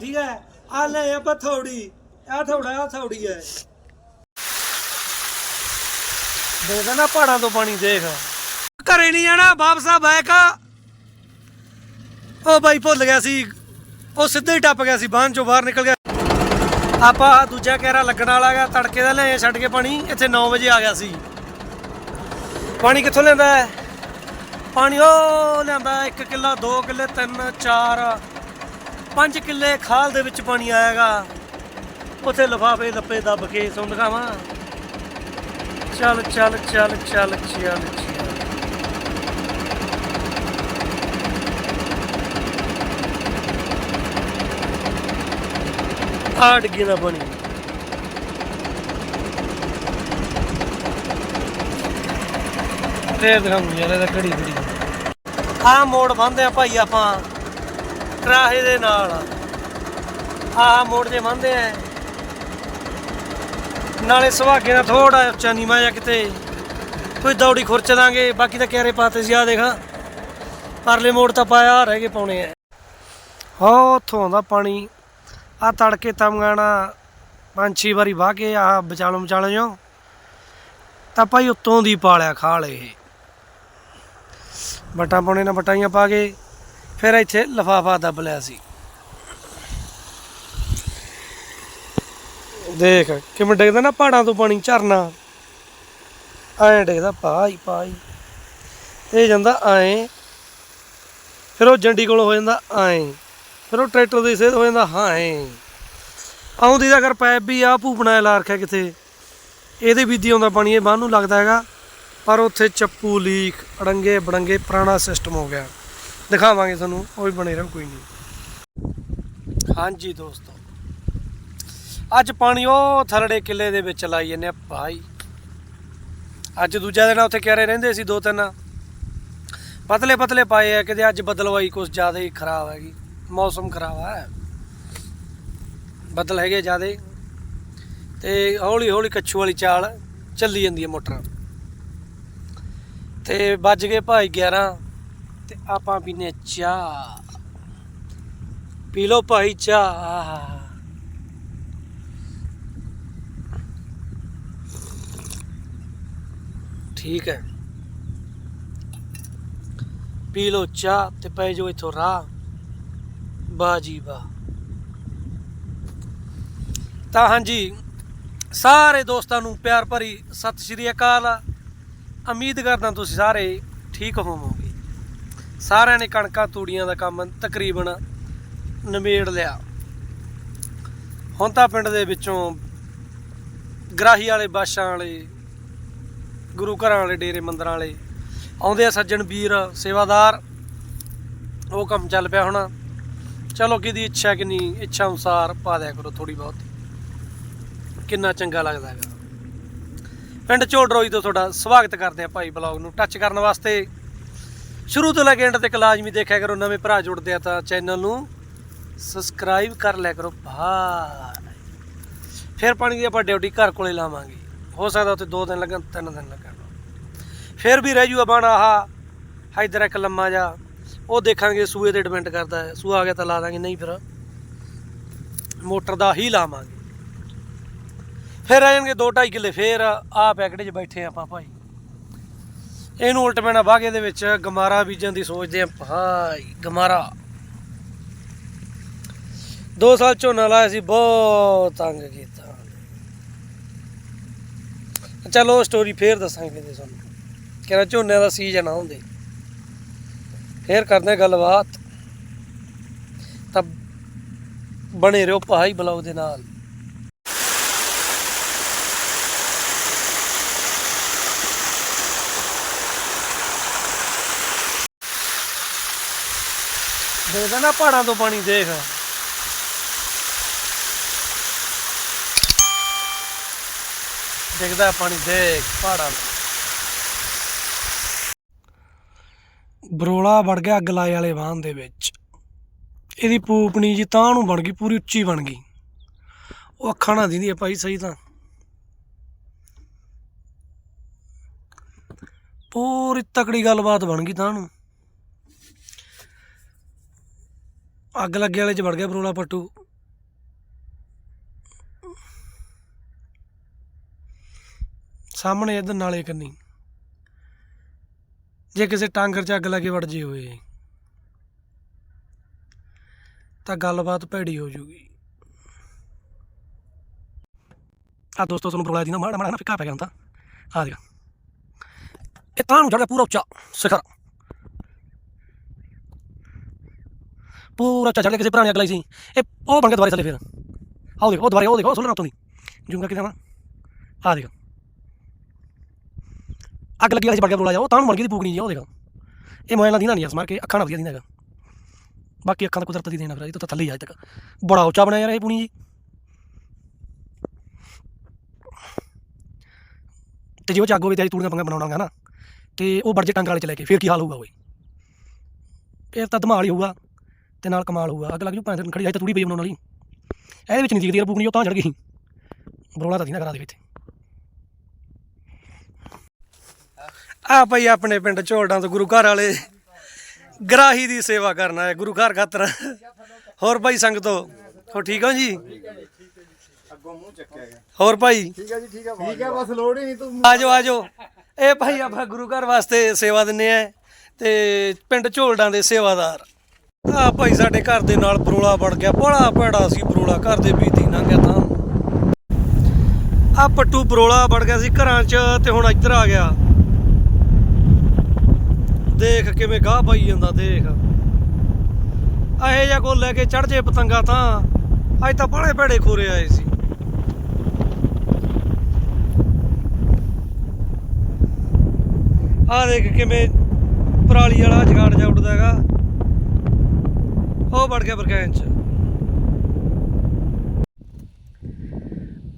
ਠੀਕ ਹੈ? ਆ ਲੈ ਆਪਾਂ ਥੋੜੀ। ਆ ਥੋੜਾ ਆ ਥੋੜੀ ਹੈ। ਦੇਖਦਾ ਨਾ ਪਹਾੜਾਂ ਤੋਂ ਪਾਣੀ ਦੇਖ। ਘਰੇ ਨਹੀਂ ਜਾਣਾ ਵਾਪਸ ਆ ਬੈਕ ਉਹ ਬਾਈ ਭੁੱਲ ਗਿਆ ਸੀ। ਉਹ ਸਿੱਧਾ ਹੀ ਟੱਪ ਗਿਆ ਸੀ ਬਾਹਨ ਚੋਂ ਬਾਹਰ ਨਿਕਲ ਗਿਆ। ਆਪਾਂ ਦੂਜਾ ਕਹਿਰਾ ਲੱਗਣ ਵਾਲਾ ਹੈਗਾ ਤੜਕੇ ਦਾ ਲੈ ਛੱਡ ਕੇ ਪਾਣੀ। ਇੱਥੇ 9 ਵਜੇ ਆ ਗਿਆ ਸੀ। ਪਾਣੀ ਕਿੱਥੋਂ ਲੈਂਦਾ ਹੈ? ਪਾਣੀ ਉਹ ਲਿਆਂਦਾ 1 ਕਿੱਲਾ 2 ਕਿੱਲੇ 3 4 5 ਕਿੱਲੇ ਖਾਲ ਦੇ ਵਿੱਚ ਪਾਣੀ ਆਏਗਾ ਉੱਥੇ ਲਫਾਫੇ ਲੱਪੇ ਦੱਬ ਕੇ ਸੁਣ ਦਿਖਾਵਾਂ। ਚੱਲ ਚੱਲ ਚੱਲ ਚੱਲ ਚੱਲ ਚੱਲ। ਆ ਦਾ ਪਾਣੀ। ਫੇਰ ਦਿਖਾਉਂਗਾ ਯਾਰ ਇਹਦਾ ਘੜੀ ਘੜੀ ਆਹ ਮੋੜ ਬੰਦੇ ਆ ਭਾਈ ਆਪਾਂ ਟਰਾਹੇ ਦੇ ਨਾਲ। ਆਹ ਮੋੜ ਜੇ ਬੰਦੇ ਆ ਨਾਲੇ ਸੁਹਾਗੇ ਦਾ ਥੋੜਾ ਉੱਚਾ ਨੀਵਾਂ ਜਾਂ ਕਿਤੇ। ਕੋਈ ਦੌੜੀ ਖੁਰਚ ਦਾਂਗੇ, ਬਾਕੀ ਤਾਂ ਕਿਆਰੇ ਪਾਤੇ ਸੀ ਆ ਦੇਖਾ ਪਰਲੇ ਮੋੜ ਤਾਂ ਪਾਇਆ ਰਹਿ ਗਏ ਪਾਉਣੇ ਆ। ਹੋ, ਉੱਥੋਂ ਆਉਂਦਾ ਪਾਣੀ। ਆ ਤੜਕੇ ਤਮਗਾਣਾ ਪੰਜ ਛੇ ਵਾਰੀ ਵਾਹ ਕੇ ਆ ਵਿਚਾਲੋ ਵਿਚਾਲੋ ਜੋ ਤਾਂ ਭਾਈ ਉੱਤੋਂ ਦੀ ਪਾਲਿਆ ਖਾਲ ਇਹ। ਬਟਾ ਪਾਉਣੇ ਨਾਲ ਵਟਾਈਆਂ ਪਾ ਕੇ ਫਿਰ ਇੱਥੇ ਲਫਾਫਾ ਦੱਬ ਲਿਆ ਸੀ। ਦੇਖ ਕਿਵੇਂ ਡਿੱਗਦਾ ਨਾ ਪਹਾੜਾਂ ਤੋਂ ਪਾਣੀ ਝਰਨਾ। ਐਂ ਡਿੱਗਦਾ ਪਾਈ ਪਾਈ ਇਹ ਜਾਂਦਾ ਐਂ। ਫਿਰ ਉਹ ਜੰਡੀ ਕੋਲ ਹੋ ਜਾਂਦਾ ਐਂ। ਫਿਰ ਉਹ ਟਰੈਕਟਰ ਦੀ ਸੇਧ ਹੋ ਜਾਂਦਾ ਹਾਂ ਐਂ। ਆਉਂਦੀ ਦਾ ਕਰ ਪੈਪ ਵੀ ਆ ਭੂਪਣਾ ਲਾ ਰੱਖਿਆ ਕਿਥੇ ਇਹਦੇ ਵੀ ਦੀ ਆਉਂਦਾ ਪਾਣੀ, ਇਹ ਬਾਹਰ ਨੂੰ ਲੱਗਦਾ ਹੈਗਾ। ਪਰ ਉੱਥੇ ਚੱਪੂ, ਲੀਕ, ਅੜੰਗੇ ਬੜੰਗੇ ਪੁਰਾਣਾ ਸਿਸਟਮ ਹੋ ਗਿਆ। ਦਿਖਾਵਾਂਗੇ ਤੁਹਾਨੂੰ, ਉਹ ਵੀ ਬਣੇ ਰਹੋ, ਕੋਈ ਨਹੀਂ। ਹਾਂਜੀ ਦੋਸਤੋ, ਅੱਜ ਪਾਣੀ ਉਹ ਥਰੜੇ ਕਿੱਲੇ ਦੇ ਵਿੱਚ ਲਾਈ ਜੰਨੇ ਆ, ਭਾਈ। ਅੱਜ ਦੂਜਾ ਦਿਨ ਉੱਥੇ ਕਹਿ ਰਹੇ ਰਹਿੰਦੇ ਸੀ, ਦੋ ਤਿੰਨ। ਪਤਲੇ ਪਤਲੇ ਪਾਏ ਆ, ਕਿਤੇ ਅੱਜ ਬਦਲਵਾਈ ਕੁਝ ਜ਼ਿਆਦਾ ਹੀ ਖਰਾਬ ਹੈਗੀ। ਮੌਸਮ ਖਰਾਬ ਹੈ ਬੱਦਲ ਹੈਗੇ ਜ਼ਿਆਦਾ। ਤੇ ਹੌਲੀ ਹੌਲੀ ਕੱਛੂ ਵਾਲੀ ਚਾਲ ਚੱਲੀ ਜਾਂਦੀ ਹੈ ਮੋਟਰ। ਤੇ ਵੱਜ ਗਏ ਭਾਈ 11 ਤੇ ਆਪਾਂ ਪੀਨੇ ਚਾਹ। ਪੀ ਲਓ ਭਾਈ ਚਾਹ। ਠੀਕ ਹੈ। ਪੀ ਲਓ ਚਾਹ ਤੇ ਪੈ ਜੋ ਇਥੋਂ ਰਾਹ। ਬਾਜੀ ਬਾ ਤਾਂ ਹਾਂਜੀ, ਸਾਰੇ ਦੋਸਤਾਂ ਨੂੰ ਪਿਆਰ ਭਰੀ ਸਤਿ ਸ਼੍ਰੀ ਅਕਾਲ। ਉਮੀਦ ਕਰਦਾ ਤੁਸੀਂ ਸਾਰੇ ਠੀਕ ਹੋਵੋਗੇ। ਸਾਰਿਆਂ ਨੇ ਕਣਕਾਂ ਤੂੜੀਆਂ ਦਾ ਕੰਮ ਤਕਰੀਬਨ ਨਿਬੇੜ ਲਿਆ। ਹੁਣ ਤਾਂ ਪਿੰਡ ਦੇ ਵਿੱਚੋਂ ਗਰਾਹੀ ਵਾਲੇ ਬਾਸ਼ਾਂ ਵਾਲੇ, ਗੁਰੂ ਘਰਾਂ ਵਾਲੇ, ਡੇਰੇ ਮੰਦਰਾਂ ਵਾਲੇ ਆਉਂਦੇ ਆ ਸੱਜਣ ਵੀਰ, ਸੇਵਾਦਾਰ। ਉਹ ਕੰਮ ਚੱਲ ਪਿਆ ਹੋਣਾ। ਚਲੋ ਕਿਹਦੀ ਇੱਛਾ ਕਿੰਨੀ, ਇੱਛਾ ਅਨੁਸਾਰ ਪਾ ਦਿਆ ਕਰੋ ਥੋੜੀ ਬਹੁਤ। ਕਿੰਨਾ ਚੰਗਾ ਲੱਗਦਾ ਹੈਗਾ। ਪਿੰਡ ਝੋੜਰੋਈ ਤੋਂ ਤੁਹਾਡਾ ਸਵਾਗਤ ਕਰਦੇ ਆ ਭਾਈ ਬਲੌਗ ਨੂੰ। ਟੱਚ ਕਰਨ ਵਾਸਤੇ ਸ਼ੁਰੂ ਤੋਂ ਲੈ ਕੇ ਐਂਡ ਤੱਕ ਲਾਜ਼ਮੀ ਦੇਖਿਆ ਕਰੋ, ਨਵੇਂ ਭਰਾ ਜੁੜਦੇ ਆ ਤਾਂ ਚੈਨਲ ਨੂੰ। ਸਬਸਕ੍ਰਾਈਬ ਕਰ ਲਿਆ ਕਰੋ, ਭਾਈ। ਫਿਰ ਪਾਣੀ ਦੀ ਆਪਾਂ ਡਿਊਟੀ ਘਰ ਕੋਲੇ ਲਾਵਾਂਗੇ। ਹੋ ਸਕਦਾ ਉੱਥੇ 2 ਦਿਨ ਲੱਗਣ 3 ਦਿਨ ਲੱਗਣ। ਫਿਰ ਵੀ ਰਹਿ ਜੂਗਾ ਬਣ ਆਹ ਇਧਰ ਇੱਕ ਲੰਮਾ ਜਾ ਉਹ ਦੇਖਾਂਗੇ ਸੂਏ ਤੇ ਡਿਪੈਂਡ ਕਰਦਾ ਹੈ। ਸੂਆ ਆ ਗਿਆ ਤਾਂ ਲਾ ਦਾਂਗੇ, ਨਹੀਂ ਫਿਰ ਮੋਟਰ ਦਾ ਹੀ ਲਾਵਾਂਗੇ। ਫਿਰ ਆ ਜਾਣਗੇ 2.5 ਕਿੱਲੇ, ਫਿਰ ਆ ਪੈਕਟ 'ਚ ਬੈਠੇ ਆਪਾਂ ਭਾਈ। ਇਹਨੂੰ ਉਲਟ ਪੈਣਾ ਬਾਗੇ ਦੇ ਵਿੱਚ ਗਮਾਰਾ ਬੀਜਣ ਦੀ ਸੋਚਦੇ ਆ ਭਾਈ ਗਮਾਰਾ। ਦੋ ਸਾਲ ਝੋਨਾ ਲਾਇਆ ਸੀ, ਬਹੁਤ ਤੰਗ ਕੀਤਾ। ਚਲੋ ਸਟੋਰੀ ਫੇਰ ਦੱਸਾਂਗੇ ਤੇ ਤੁਹਾਨੂੰ। ਕਿਹੜਾ ਝੋਨੇ ਦਾ ਸੀਜ਼ਨ ਆਉਂਦੇ ਫੇਰ ਕਰਦੇ ਗੱਲਬਾਤ। ਤਾਂ ਬਣੇ ਰਹੋ ਭਾਈ ਬਲੌਗ ਦੇ ਨਾਲ। ਦੇਖਦਾ ਨਾ ਪਹਾੜਾਂ ਤੋਂ ਪਾਣੀ, ਦੇਖ। ਦੇਖਦਾ ਪਾਣੀ, ਦੇਖ, ਪਹਾੜਾਂ ਤੋਂ। ਬਰੋਲਾ ਵੜ ਗਿਆ ਅੱਗ ਲਾਏ ਵਾਲੇ ਵਾਹਨ ਦੇ ਵਿੱਚ। ਇਹਦੀ ਪੂਪਣੀ ਜੀ ਤਾਂ ਨੂੰ ਬਣ ਗਈ, ਪੂਰੀ ਉੱਚੀ ਬਣ ਗਈ। ਉਹ ਅੱਖਾਂ ਨਾ ਦਿੰਦੀ ਆ ਭਾਈ, ਸਹੀ ਤਾਂ। ਪੂਰੀ ਤਕੜੀ ਗੱਲਬਾਤ ਬਣ ਗਈ ਤਾਂ ਨੂੰ। ਅੱਗ ਲੱਗੇ ਵਾਲੇ ਚ ਵੜ ਗਿਆ ਬਰੋਲਾ ਪੱਟੂ। ਸਾਹਮਣੇ ਇਧਰ ਨਾਲੇ ਕੰਨੀ। ਜੇ ਕਿਸੇ ਟਾਂਗਰ ਚ ਅੱਗ ਲੱਗੇ ਵੜ ਜੇ ਹੋਏ। ਤਾਂ ਗੱਲਬਾਤ ਭੈੜੀ ਹੋ ਜੂਗੀ। ਆ ਦੋਸਤੋ, ਤੁਹਾਨੂੰ ਬਰੋਲਾ ਦੀ ਨਾ ਮਾੜਾ ਮਾੜਾ ਨਾ ਫਿੱਕਾ ਪੈ ਗਿਆ ਹੁਣ ਆ ਦੇਖ। ਇਹ ਤਾਂ ਨੂੰ ਚੜ ਪੂਰਾ ਉੱਚਾ ਸਿਖਰ। ਪੂਰਾ ਉੱਚਾ ਚੜ ਗਿਆ ਕਿਸੇ ਪੁਰਾਣੀ ਅੱਗ ਲਾਈ ਸੀ। ਇਹ ਉਹ ਬਣ ਗਿਆ ਦੁਬਾਰੇ ਥੱਲੇ ਫਿਰ। ਆਓ ਦੇਖੋ, ਉਹ ਦੁਬਾਰੇ, ਉਹ ਦੇਖੋ, ਉਹ ਸੁਣਨਾ ਤੋਂ ਦੀ ਜੂੰਗਾ ਕਿਤੇ ਨਾ ਆ ਦੇਖੋ। ਅੱਗ ਲੱਗੀ ਵਾਲੀ ਚ ਵੜ ਗਿਆ ਬਰੋਲਾ ਜਾ। ਉਹ ਤਾਂ ਮਰ ਗਈ ਦੀ ਪੂਕਣੀ ਜੀ, ਉਹ ਦੇਖੋ। ਇਹ ਮੋਬਾਈਲ ਨਾਲ ਦੀਨਾ ਨਹੀਂ ਸਮਾਰ ਕੇ ਅੱਖਾਂ ਨਾਲ ਵਧੀਆ ਦੀਨਾ ਹੈਗਾ। ਬਾਕੀ ਅੱਖਾਂ ਦਾ ਕੁਦਰਤ ਦੀ ਦੇਣਾ ਫਿਰ, ਇਹ ਤਾਂ ਥੱਲੇ ਹੀ ਆ ਤੱਕ। ਬੜਾ ਉੱਚਾ ਬਣਿਆ ਯਾਰ ਇਹ ਪੂਣੀ ਜੀ। ਤੇ ਜੇ ਉਹ ਜਾਗੋ ਵੀ ਤੇ ਤੂੜੀਆਂ ਪੰਗਾ ਬਣਾਉਣਾ ਨਾ, ਤੇ ਉਹ ਬੜਜੇ ਟੰਗ ਵਾਲੇ ਚ ਲੈ ਕੇ, ਫਿਰ ਕੀ ਹਾਲ ਹੋਊਗਾ ਓਏ? ਫਿਰ ਤਾਂ ਧਮਾਲ ਹੀ ਹੋਊਗਾ। ਤੇ ਨਾਲ ਕਮਾਲ ਹੋਊਗਾ। ਅੱਗ ਲੱਗ ਜੂ ਭਾਂ ਖੜੀ ਆਈ ਤਾਂ ਤੂੜੀ ਪਈ ਬਣਾਉਣ ਵਾਲੀ। ਇਹਦੇ ਵਿੱਚ ਨਹੀਂ ਦਿਖਦੀ ਯਾਰ ਪੂਕਣੀ ਉਹ ਤਾਂ ਚੜ ਗਈ। ਬਰੋਲਾ ਤਾਂ ਸੀ ਨਾ ਕਰਾ ਦੇ ਵਿੱਚ। ਆ ਭਾਈ ਆਪਣੇ ਪਿੰਡ ਝੋਲਡਾਂ ਤੋਂ ਗੁਰੂ ਘਰ ਵਾਲੇ ਗਰਾਹੀ ਦੀ ਸੇਵਾ ਕਰਨਾ ਹੈ ਗੁਰੂ ਘਰ ਖਾਤਰ। ਹੋਰ ਭਾਈ ਸੰਗਤੋ ਹੋ ਠੀਕ ਹੋ ਜੀ? ਅੱਗੋਂ ਮੂੰਹ ਚੱਕਿਆ ਗਿਆ ਹੋਰ ਭਾਈ? ਠੀਕ ਹੈ ਜੀ ਠੀਕ ਹੈ ਠੀਕ ਹੈ ਬਸ ਲੋੜ ਹੀ ਨਹੀਂ ਤੂੰ। ਆਜੋ ਆਜੋ। ਇਹ ਭਾਈ ਆਪਾਂ ਗੁਰੂ ਘਰ ਵਾਸਤੇ ਸੇਵਾ ਦਿੰਨੇ ਆ ਤੇ ਪਿੰਡ ਝੋਲਡਾਂ ਦੇ ਸੇਵਾਦਾਰ। ਆ ਭਾਈ ਸਾਡੇ ਘਰ ਦੇ ਨਾਲ ਬਰੋਲਾ ਵੜ ਗਿਆ। ਬੜਾ ਭੈੜਾ ਸੀ ਬਰੋਲਾ, ਘਰ ਦੇ ਬੀਤੀ ਲੰਘਿਆ ਤਾਂ। ਆ ਪੱਟੂ ਬਰੋਲਾ ਵੜ ਗਿਆ ਸੀ ਘਰਾਂ 'ਚ ਤੇ ਹੁਣ ਇੱਧਰ ਆ ਗਿਆ। ਦੇਖ ਕਿਵੇਂ ਗਾਹ ਪਾਈ ਜਾਂਦਾ, ਦੇਖ। ਇਹ ਜਿਹਾ ਕੋ ਲੈ ਕੇ ਚੜ ਜੇ ਪਤੰਗਾ ਤਾਂ। ਅੱਜ ਤਾਂ ਬੜੇ ਭੈੜੇ ਖੋਰੇ ਆਏ ਸੀ। ਆ ਦੇਖ ਕਿਵੇਂ ਪਰਾਲੀ ਵਾਲਾ ਜਗਾੜ ਜਾ ਉੱਡਦਾ ਹੈਗਾ। ਉਹ ਵੜ ਗਿਆ ਬਰਕੈਨ ਚ।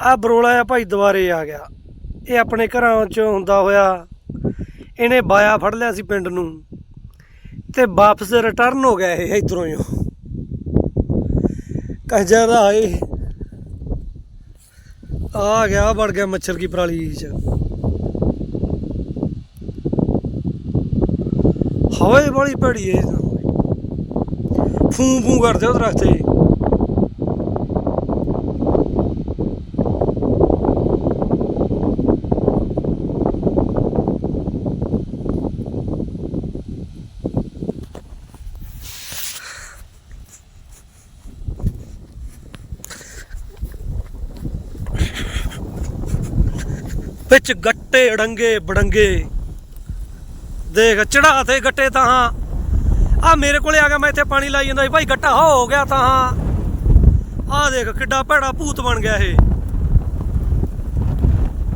ਆ ਬਰੋਲਾ ਆ ਭਾਈ ਦੁਬਾਰੇ ਆ ਗਿਆ। ਇਹ ਆਪਣੇ ਘਰਾਂ ਚ ਹੁੰਦਾ ਹੋਇਆ, ਇਹਨੇ ਬਾਇਆ ਫੜ ਲਿਆ ਸੀ ਪਿੰਡ ਨੂੰ। ਤੇ ਵਾਪਸ ਰਿਟਰਨ ਹੋ ਗਿਆ ਇਹ ਇਧਰੋਂ ਹੀ। ਕਹਜਾ ਦਾ ਆਏ ਆ ਗਿਆ, ਵੜ ਗਿਆ ਮੱਛਰ ਕੀ ਪਰਾਲੀ ਚ। ਹਵਾ ਬੜੀ ਭੜੀ ਏ ਫੂ ਫੂ ਕਰਦੇ ਉਹ ਦਰਖਤ ਤੇ ਵਿੱਚ ਗੱਟੇ ਅੜੰਗੇ ਬੜੰਗੇ। ਦੇਖ ਚੜਾ ਤੇ ਗੱਟੇ ਤਾਂ ਆ ਮੇਰੇ ਕੋਲੇ ਆ ਗਿਆ, ਮੈਂ ਇੱਥੇ ਪਾਣੀ ਲਾਈ ਜਾਂਦਾ ਸੀ। ਭਾਈ ਗੱਟਾ ਹੋ ਗਿਆ ਤਾਂ। ਆ ਦੇਖ ਕਿੱਡਾ ਭੈੜਾ ਭੂਤ ਬਣ ਗਿਆ ਇਹ।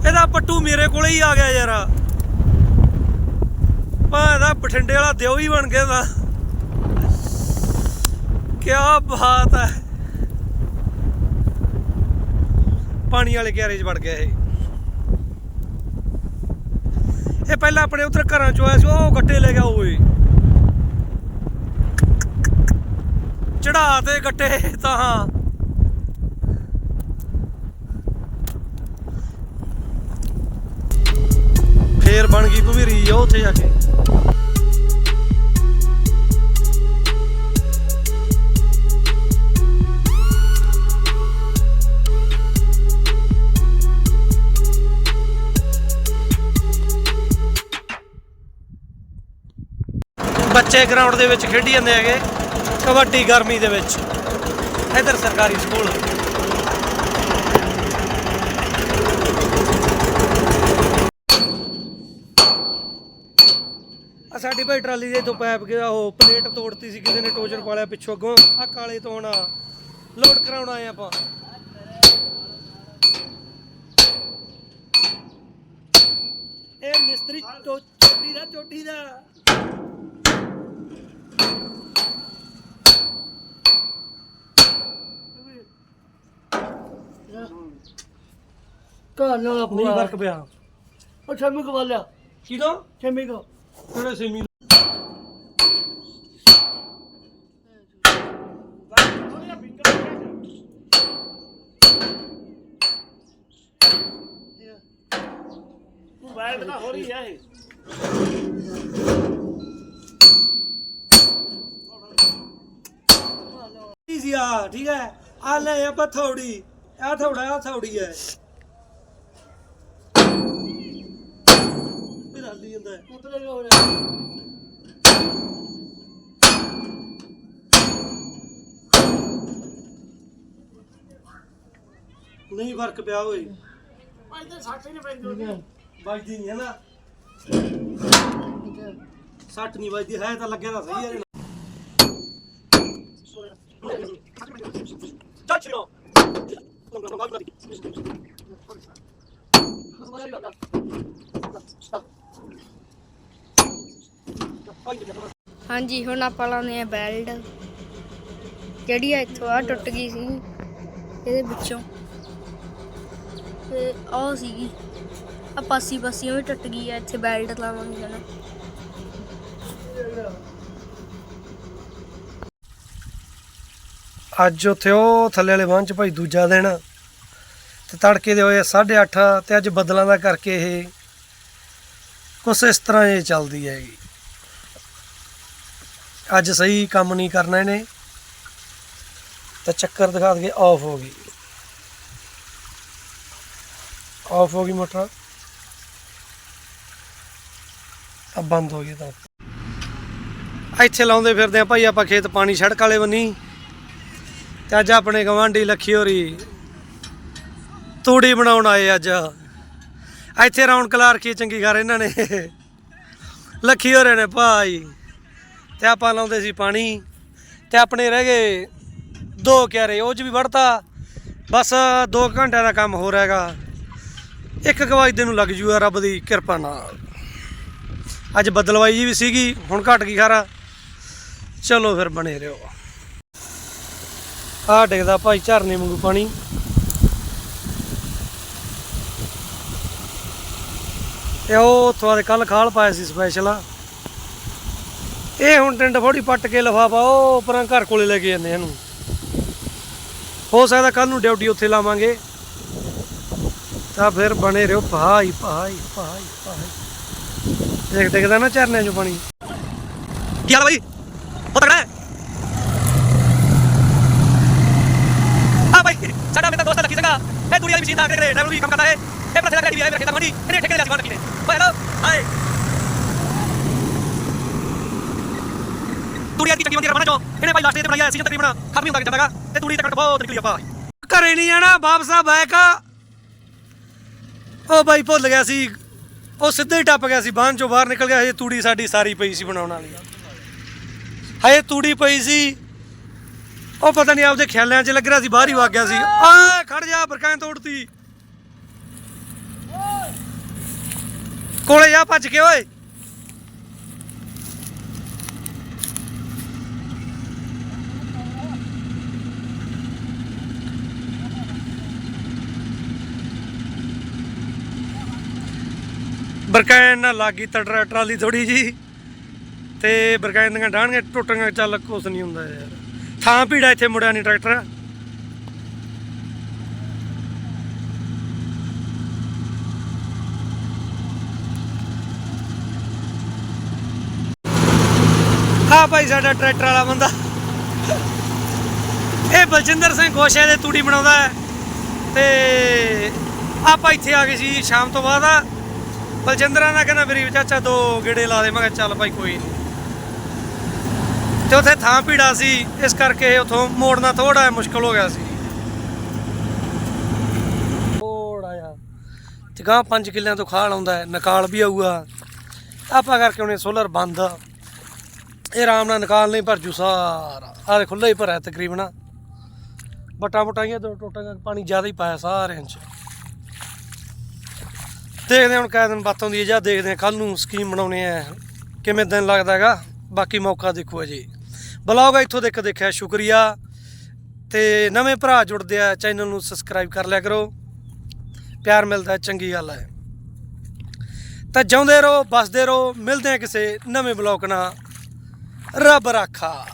ਇਹਦਾ ਪੱਟੂ ਮੇਰੇ ਕੋਲੇ ਹੀ ਆ ਗਿਆ ਯਾਰ। ਭਾਦਾ ਬਠਿੰਡੇ ਵਾਲਾ ਦਿਓ ਹੀ ਬਣ ਗਿਆ ਦਾ ਕੀ ਬਾਤ ਹੈ ਪਾਣੀ ਵਾਲੇ ਕਿਆਰੇ 'ਚ ਵੜ ਗਿਆ ਇਹ। ਇਹ ਪਹਿਲਾਂ ਆਪਣੇ ਉਧਰ ਘਰਾਂ ਚੋਂ ਆਇਆ ਸੀ, ਉਹ ਗੱਟੇ ਲੈ ਗਿਆ ਓਏ। ਚੜਾ ਤੇ ਗੱਟੇ ਤਾਂ। ਫੇਰ ਬਣ ਗਈ ਭਵੀਰੀ ਉਹ ਉੱਥੇ ਜਾ ਕੇ। ਬੱਚੇ ਗਰਾਊਂਡ ਦੇ ਵਿੱਚ ਖੇਡੀ ਜਾਂਦੇ ਹੈਗੇ। ਕਬੱਡੀ ਗਰਮੀ ਦੇ ਵਿੱਚ। ਇਧਰ ਸਰਕਾਰੀ ਸਕੂਲ। ਆ ਸਾਡੀ ਭਾਈ ਟਰਾਲੀ ਦੇ ਤੋਂ ਪੈਪ ਗਿਆ, ਉਹ ਪਲੇਟ ਤੋੜਤੀ ਸੀ, ਕਿਸੇ ਨੇ ਟੋਚਰ ਪਾਲਿਆ ਪਿੱਛੋਂ ਅੱਗੋਂ। ਆ ਕਾਲੇ ਤੋਂ ਹੁਣ ਲੋਡ ਕਰਾਉਣ ਆਏ ਆਪਾਂ। ਇਹ ਮਿਸਤਰੀ ਚੋਟੀ ਦਾ ਚੋਟੀ ਦਾ। ਘਰ ਨਾਲ ਨਹੀਂ ਆਪਣਾ ਫ਼ਰਕ ਪਿਆ। ਉਹ ਛੇਮੀ ਕੋ ਵਾਲਿਆ ਕਿਦੋਂ ਛੇਮੀ ਕੋ। ਕਿਹੜੇ ਸੇਮੀ ਮੋਬਾਈਲ ਤਾਂ ਹੋ ਰਹੀ ਹੈ ਇਹ ਆ? ਠੀਕ ਹੈ। ਆ ਲੈ ਆਪਾਂ ਥੋੜੀ ਆ ਥੋੜਾ ਆ ਥੋੜੀ ਹੈ ਮੇਰਾ ਹੱਲੀ ਜਾਂਦਾ ਹੈ। ਉਤਰੇ ਹੋ ਰਿਹਾ ਨਹੀਂ ਫ਼ਰਕ ਪਿਆ ਓਏ। ਅੱਜ ਤਾਂ ਸੱਟ ਹੀ ਨਹੀਂ ਪੈਂਦੀ ਵੱਜਦੀ ਨਹੀਂ ਹੈ ਨਾ। ਸੱਟ ਨਹੀਂ ਵੱਜਦੀ ਹੈ ਤਾਂ ਲੱਗਿਆ ਤਾਂ ਸਹੀ ਹੈ ਚੱਲ ਚਲੋ ਹਾਂਜੀ, ਹੁਣ ਆਪਾਂ ਲਾਉਂਦੇ ਆ ਬੈਲਟ। ਜਿਹੜੀ ਆ ਇੱਥੋਂ ਆ ਟੁੱਟ ਗਈ ਸੀ, ਇਹਦੇ ਵਿੱਚੋਂ। ਤੇ ਆਹ ਸੀਗੀ। ਆ ਪਾਸੀ ਪਾਸੀਆਂ ਵੀ ਟੁੱਟ ਗਈ ਆ, ਇੱਥੇ ਬੈਲਟ ਲਾਵਾਂਗੇ ਜਣਾ ਅੱਜ ਉੱਥੇ ਉਹ ਥੱਲੇ ਵਾਲੇ ਬੰਨ ਭਾਈ ਦੂਜਾ ਦਿਨ ਤੇ ਤੜਕੇ ਦੇ ਹੋਏ 8:30 ਤੇ ਅੱਜ ਬੱਦਲਾਂ ਦਾ ਕਰਕੇ ਇਹ ਕੁਛ ਇਸ ਤਰ੍ਹਾਂ ਇਹ ਚੱਲਦੀ ਹੈਗੀ ਅੱਜ ਸਹੀ ਕੰਮ ਨਹੀਂ ਕਰਨਾ ਇਹਨੇ। ਤਾਂ ਚੱਕਰ ਦਿਖਾ ਦਗੇ ਆਫ ਹੋ ਗਈ। ਆਫ ਹੋ ਗਈ ਮੋਟਰ। ਆ ਬੰਦ ਹੋ ਗਈ ਤਾਂ। ਇੱਥੇ ਲਾਉਂਦੇ ਫਿਰਦੇ ਆ ਭਾਈ, ਆਪਾਂ ਖੇਤ ਪਾਣੀ, ਸੜਕ ਵਾਲੇ ਬੰਨੀ। ਤੇ ਅੱਜ ਆਪਣੇ ਗਵਾਂਢੀ ਲੱਖੀ ਹੋਰੀ ਤੂੜੀ ਬਣਾਉਣ ਆਏ ਅੱਜ। ਇੱਥੇ ਰੌਣਕ ਲਾ ਰੱਖੀ ਚੰਗੀ ਘਰ ਇਹਨਾਂ ਨੇ ਲੱਖੀ ਹੋਰੇ ਨੇ ਭਾਈ। ਤੇ ਆਪਾਂ ਲਾਉਂਦੇ ਸੀ ਪਾਣੀ, ਤੇ ਆਪਣੇ ਰਹਿ ਗਏ ਦੋ ਕਿਆਰੇ, ਉਹ ਚ ਵੀ ਵੜਤਾ। ਬਸ 2 ਘੰਟਿਆਂ ਦਾ ਕੰਮ ਹੋ ਹੈਗਾ। ਇੱਕ ਕਵਾਇਦੇ ਨੂੰ ਲੱਗ ਜੂਗਾ ਰੱਬ ਦੀ ਕਿਰਪਾ ਨਾਲ। ਅੱਜ ਬਦਲਵਾਈ ਜੀ ਵੀ ਸੀਗੀ, ਹੁਣ ਘਟ ਗਈ ਖਾਰਾ। ਚਲੋ ਫਿਰ ਬਣੇ ਰਹੋ। ਆ ਡਿੱਗਦਾ ਭਾਈ, ਝਰਨੇ ਵਾਂਗੂ ਪਾਣੀ। ਤੇ ਉਹ ਉੱਥੋਂ ਦੇ ਕੱਲ ਖਾਲ ਪਾਇਆ ਸੀ ਸਪੈਸ਼ਲ ਇਹ ਹੁਣ ਟਿੰਡ ਫੋੜੀ ਪੱਟ ਕੇ ਲਫਾਫਾ ਉਹ ਪਰਾਂ ਘਰ ਕੋਲੇ ਲੈ ਕੇ ਜਾਂਦੇ ਇਹਨੂੰ। ਹੋ ਸਕਦਾ ਕੱਲ ਨੂੰ ਡਿਊਟੀ ਉੱਥੇ ਲਾਵਾਂਗੇ। ਤਾਂ ਫਿਰ ਬਣੇ ਰਹੋ ਭਾਈ ਭਾਈ ਭਾਈ ਭਾਈ ਦੇਖ ਡਿੱਗਦਾ ਨਾ ਝਰਨਿਆਂ 'ਚੋਂ ਪਾਣੀ। ਕੀ ਹਾਲ ਬਾਈ? ਉਹ ਤਕੜਾ ਆ ਬਾਈ, ਸਾਡਾ ਮੇਰਾ ਦੋਸਤ ਲੱਕੀ ਸਿੰਘਾ ਇਹ ਦੁਨੀਆ ਦੀ ਮਸ਼ੀਨ ਦਾ ਕਰੇ ਡਰਾਈਵਰ ਵੀ ਕੰਮ ਕਰਦਾ ਹੈ ਇਹ ਪ੍ਰਥੇ ਗੱਡੀ ਵੀ ਮੇਰੇ ਖੇਤਾਂ ਮੰਡੀ ਇਹਨੇ ਠੇਕੇ ਦੇ ਲਿਆ ਸੀ ਨੇ ਓਏ ਹੈਲੋ ਹਾਏ। ਦੁਨੀਆ ਦੀ ਚੱਕੀ ਮੰਦੀ ਰਮਣਾ ਚੋ। ਇਹਨੇ ਭਾਈ ਲਾਸਟ ਤੇ ਬਣਾਇਆ ਸੀਜ਼ਨ ਤਕਰੀਬਨ ਖਤਮ ਹੀ ਹੁੰਦਾ ਜਾਂਦਾਗਾ ਤੇ ਤੂੜੀ ਤੱਕ ਬਹੁਤ ਨਿਕਲੀ ਆਪਾਂ। ਘਰੇ ਨਹੀਂ ਜਾਣਾ ਵਾਪਸ ਆ, ਬੈਕ ਉਹ ਬਾਈ ਭੁੱਲ ਗਿਆ ਸੀ। ਉਹ ਸਿੱਧਾ ਹੀ ਟੱਪ ਗਿਆ ਸੀ ਬਾਹਨ ਚੋਂ ਬਾਹਰ ਨਿਕਲ ਗਿਆ। ਹਜੇ ਤੂੜੀ ਸਾਡੀ ਸਾਰੀ ਪਈ ਸੀ ਬਣਾਉਣ ਵਾਲੀ। ਹਜੇ ਤੂੜੀ ਪਈ ਸੀ। ਉਹ ਪਤਾ ਨਹੀਂ ਆਪਦੇ ਖਿਆਲਿਆਂ 'ਚ ਲੱਗ ਰਿਹਾ ਸੀ, ਬਾਹਰ ਹੀ ਵਗ ਗਿਆ ਸੀ। ਆ ਖੜ ਜਾ ਬਰਕਾਂ ਤੋੜਤੀ। ਕੋਲੇ ਜਾ ਭੱਜ ਕੇ ਓਏ। ਬਰਕੈਨ ਨਾਲ ਲੱਗੀ ਤੜਰਾ ਟਰਾਲੀ ਥੋੜੀ ਜੀ ਤੇ ਬਰਕੈਨ ਦੀਆਂ ਡਾਣੀਆਂ ਟੁੱਟੀਆਂ ਚੱਲ ਕੁਛ ਨਹੀਂ ਹੁੰਦਾ ਯਾਰ। ਥਾਂ ਭੀੜਾ ਇੱਥੇ ਮੁੜਿਆ ਨਹੀਂ ਟਰੈਕਟਰ। ਆ ਭਾਈ ਸਾਡਾ ਟਰੈਕਟਰ ਵਾਲਾ ਬੰਦਾ। ਇਹ ਬਲਜਿੰਦਰ ਸਿੰਘ ਗੋਸ਼ੇ ਦੇ ਤੂੜੀ ਬਣਾਉਂਦਾ ਹੈ। ਤੇ ਆਪਾਂ ਇੱਥੇ ਆ ਗਏ ਸੀ ਸ਼ਾਮ ਤੋਂ ਬਾਅਦ। ਆ ਬਲਜਿੰਦਰਾਂ ਨਾਲ ਕਹਿੰਦਾ ਮੇਰੀ ਚਾਚਾ, ਦੋ ਗੇੜੇ ਲਾ ਦੇ। ਮੈਂ ਕਿਹਾ, ਚੱਲ ਭਾਈ, ਕੋਈ ਨਹੀਂ। ਤੇ ਉੱਥੇ ਥਾਂ ਭੀੜਾ ਸੀ। ਇਸ ਕਰਕੇ ਉਥੋਂ ਮੋੜਨਾ ਥੋੜਾ ਮੁਸ਼ਕਲ ਹੋ ਗਿਆ ਸੀ। ਥੋੜਾ ਜਿਹਾ ਤੇ ਗਾਂ 5 ਕਿੱਲਿਆਂ ਤੋਂ ਖਾਲ ਆਉਂਦਾ ਨਕਾਲ ਵੀ ਆਊਗਾ। ਆਪਾਂ ਕਰਕੇ ਉਹਨੇ ਸੋਲਰ ਬੰਦ। ਇਹ ਆਰਾਮ ਨਾਲ ਨਿਕਾਲ ਨਹੀਂ ਭਰ ਜੂ ਸਾਰਾ। ਆਹ ਖੁੱਲਾ ਹੀ ਭਰਿਆ ਤਕਰੀਬਨ। ਬਟਾ ਬਟਾਈਆਂ ਦੋ ਟੋਟਾਂ ਪਾਣੀ ਜ਼ਿਆਦਾ ਹੀ ਪਾਇਆ ਸਾਰਿਆਂ 'ਚ। ਦੇਖਦੇ ਹਾਂ ਹੁਣ ਕਿਹ ਦਿਨ ਬਾਤ ਹੁੰਦੀ ਹੈ ਜਾਂ ਦੇਖਦੇ ਹਾਂ ਕੱਲ ਨੂੰ ਸਕੀਮ ਬਣਾਉਣੀ ਹੈ ਕਿਵੇਂ ਦਿਨ ਲੱਗਦਾ ਹੈਗਾ, ਬਾਕੀ ਮੌਕਾ ਦੇਖੋ ਜੀ ਬਲੌਗ ਇੱਥੋਂ ਦੇਖ ਦੇਖਿਆ, ਸ਼ੁਕਰੀਆ। ਤੇ ਨਵੇਂ ਭਰਾ ਜੁੜਦੇ ਆ, ਚੈਨਲ ਨੂੰ ਸਬਸਕ੍ਰਾਈਬ ਕਰ ਲਿਆ ਕਰੋ। ਪਿਆਰ ਮਿਲਦਾ ਚੰਗੀ ਗੱਲ ਹੈ। ਤਾਂ ਜਿਉਂਦੇ ਰਹੋ ਬਸਦੇ ਰਹੋ। ਮਿਲਦੇ ਆ ਕਿਸੇ ਨਵੇਂ ਬਲੌਗ ਨਾਲ। ਰੱਬ ਰਾਖਾ।